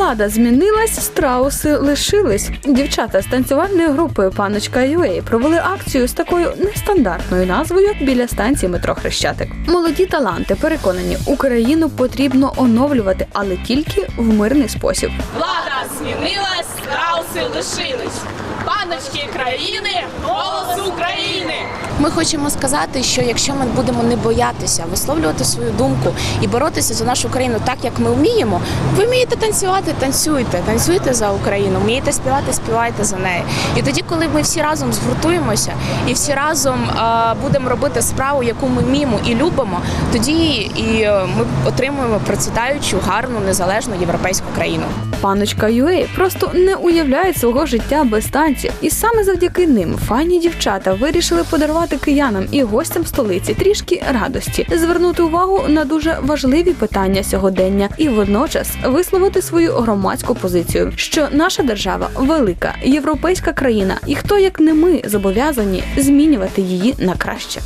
Влада змінилась, страуси лишились. Дівчата з танцювальної групи Паночка UA провели акцію з такою нестандартною назвою біля станції метро Хрещатик. Молоді таланти переконані, Україну потрібно оновлювати, але тільки в мирний спосіб. Влада змінилась, страуси лишились. Паночки країни, голос України. Ми хочемо сказати, що якщо ми будемо не боятися висловлювати свою думку і боротися за нашу країну так, як ми вміємо, ви вмієте танцювати, танцюйте, танцюйте за Україну, вмієте співати, співайте за неї. І тоді, коли ми всі разом згуртуємося і всі разом е, будемо робити справу, яку ми вміємо і любимо, тоді і е, ми отримуємо процвітаючу, гарну, незалежну європейську країну. Паночка UA просто не уявляє свого життя без танців, і саме завдяки ним файні дівчата вирішили подарувати киянам і гостям столиці трішки радості, звернути увагу на дуже важливі питання сьогодення і водночас висловити свою громадську позицію, що наша держава велика європейська країна, і хто як не ми зобов'язані змінювати її на краще.